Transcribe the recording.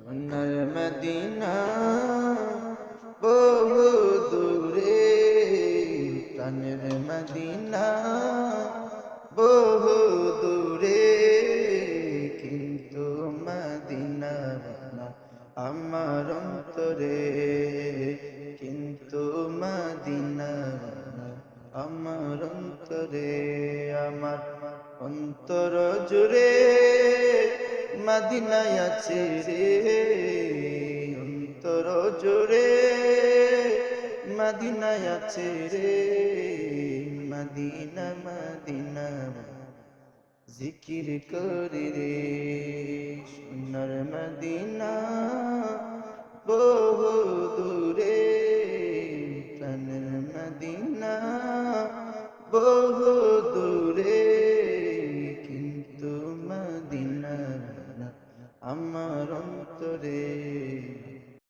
সোনার মদিনা বহু দূরে, প্রাণের মদিনা বহু দূরে, কিন্তু মদিনা আমার অন্তরে, কিন্তু মদিনা আমার অন্তরে, আমার অন্তর জুড়ে। মদিনায় আছে রে, অন্তর জুড়ে মদিনায় আছে রে, মদিনা মদিনা। জিকির করি রে, সোনার মদিনা। বহু দূরে, প্রাণের মদিনা। আমার অন্তরে